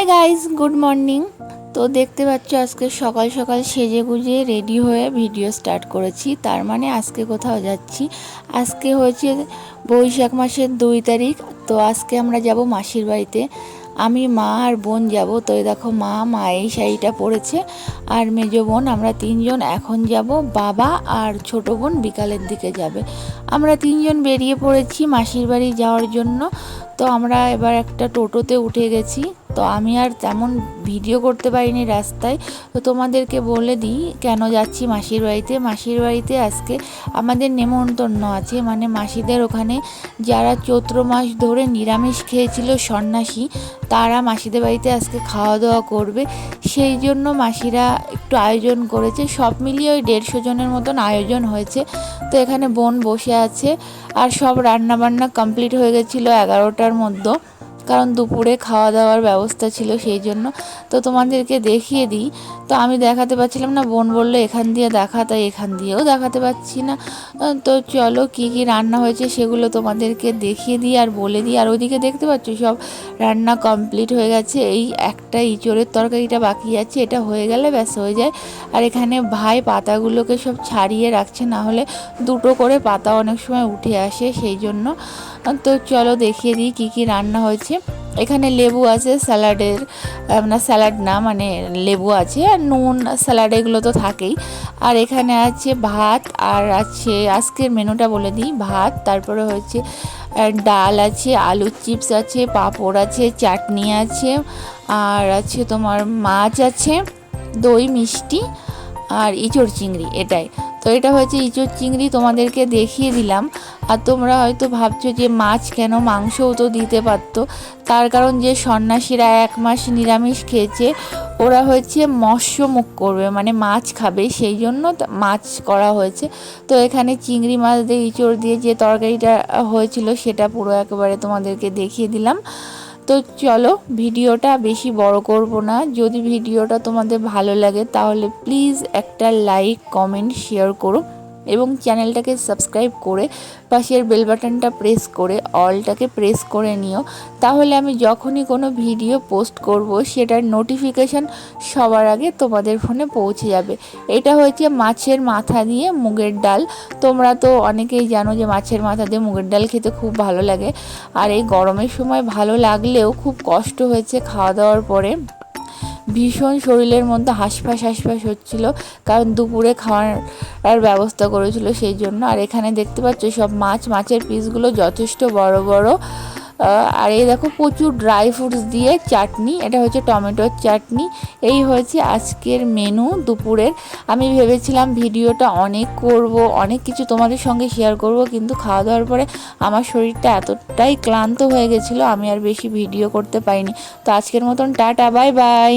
Hi guys good morning তো দেখতে পাচ্ছ আজকে সকাল সকাল সেজে গুজে রেডি হয়ে ভিডিও স্টার্ট করেছি। তার মানে আজকে কোথাও যাচ্ছি। আজকে হয়েছে বৈশাখ মাসের দুই তারিখ। তো আজকে আমরা যাব মাসির বাড়িতে। আমি, মা আর বোন যাব। তো দেখো মা মা এই শাড়িটা পরেছে। আর মেজো বোন, আমরা তিনজন এখন যাব। বাবা আর ছোট বোন বিকালের দিকে যাবে। আমরা তিনজন বেরিয়ে পড়েছি মাসির বাড়ি যাওয়ার জন্য। তো আমরা এবার একটা টোটোতে উঠে গেছি। তো আমি আর তেমন ভিডিও করতে পারিনি রাস্তায়। তো তোমাদেরকে বলে দিই কেন যাচ্ছি মাসির বাড়িতে? মাসির বাড়িতে আজকে আমাদের নেমন্তন্ন আছে। মানে মাসিদের ওখানে যারা চৈত্র মাস ধরে নিরামিষ খেয়েছিল সন্ন্যাসী, তারা মাসিদের বাড়িতে আজকে খাওয়া দাওয়া করবে। সেই জন্য মাসিরা একটু আয়োজন করেছে। সব মিলিয়ে ওই দেড়শো জনের মতন আয়োজন হয়েছে। তো এখানে বোন বসে আছে আর সব রান্নাবান্না কমপ্লিট হয়ে গেছিল এগারোটার মধ্যে। কারণ দুপুরে খাওয়া দাওয়ার ব্যবস্থা ছিল সেই জন্য। তো তোমাদেরকে দেখিয়ে দিই। তো আমি দেখাতে পারছিলাম না, বোন বলল এখান দিয়ে দেখা, তাই এখান দিয়েও দেখাতে পাচ্ছি না। তো চলো কি কি রান্না হয়েছে সেগুলো তোমাদেরকে দেখিয়ে দিই আর বলে দিই। আর ওইদিকে দেখতে পাচ্ছ সব রান্না কমপ্লিট হয়ে গেছে। এই একটা ইঁচড়ের তরকারিটা বাকি আছে, এটা হয়ে গেলে ব্যাস হয়ে যায়। আর এখানে ভাই পাতাগুলোকে সব ছাড়িয়ে রাখছে, না হলে দুটো করে পাতা অনেক সময় উঠে আসে সেই জন্য। তো চলো দেখিয়ে দিই কী কী রান্না হয়েছে। এখানে লেবু আছে, স্যালাডের আপনার স্যালাড না মানে লেবু আছে আর নুন, স্যালাড এগুলো তো থাকেই। আর এখানে আছে ভাত আর আছে, আজকের মেনুটা বলে দিই, ভাত, তারপরে হচ্ছে ডাল আছে আলুর চিপস আছে, পাঁপড় আছে, চাটনি আছে, আর আছে তোমার মাছ আছে, দই, মিষ্টি, আর ইঁচড় চিংড়ি, এটাই। তো এটা হচ্ছে ইঁচড় চিংড়ি তোমাদেরকে দেখিয়ে দিলাম। আর তোমরা হয়তো ভাবছ যে মাছ কেন মাংসও তো দিতে পারতো? তার কারণ যে সন্ন্যাসীরা এক মাস নিরামিষ খেয়েছে, ওরা হচ্ছে মৎস্য মুখ করবে মানে মাছ খাবে, সেই জন্য মাছ করা হয়েছে। তো এখানে চিংড়ি মাছ দিয়ে ইঁচড় দিয়ে যে তরকারিটা হয়েছিল সেটা পুরো একেবারে তোমাদেরকে দেখিয়ে দিলাম। তো চলো ভিডিওটা বেশি বড় করব না। যদি ভিডিওটা তোমাদের ভালো লাগে তাহলে প্লিজ একটা লাইক কমেন্ট শেয়ার করো। এবং চ্যানেলটাকে সাবস্ক্রাইব করে পাশের বেল বাটনটা প্রেস করে, অলটাকে প্রেস করে নিও। তাহলে আমি যখনই কোনো ভিডিও পোস্ট করব, সেটার নোটিফিকেশান সবার আগে তোমাদের ফোনে পৌঁছে যাবে। এটা হচ্ছে মাছের মাথা দিয়ে মুগের ডাল। তোমরা তো অনেকেই জানো যে মাছের মাথা দিয়ে মুগের ডাল খেতে খুব ভালো লাগে। আর এই গরমের সময় ভালো লাগলেও খুব কষ্ট হয়েছে খাওয়া দাওয়ার পরে। ভীষণ শরীরের মধ্যে হাসফাস হাসফাস হচ্ছিল, কারণ দুপুরে খাওয়ার ব্যবস্থা করেছিল সেই জন্য। আর এখানে দেখতে পাচ্ছ, সব মাছ, মাছের পিসগুলো যথেষ্ট বড় বড়। আর এই দেখো প্রচুর ড্রাই ফ্রুটস দিয়ে চাটনি, এটা হচ্ছে টমেটোর চাটনি। এই হয়েছে আজকের মেনু দুপুরের। আমি ভেবেছিলাম ভিডিওটা অনেক করব, অনেক কিছু তোমাদের সঙ্গে শেয়ার করব, কিন্তু খাওয়া দাওয়ার পরে আমার শরীরটা এতটাই ক্লান্ত হয়ে গেছিল, আমি আর বেশি ভিডিও করতে পারিনি। তো আজকের মতন টাটা বাই বাই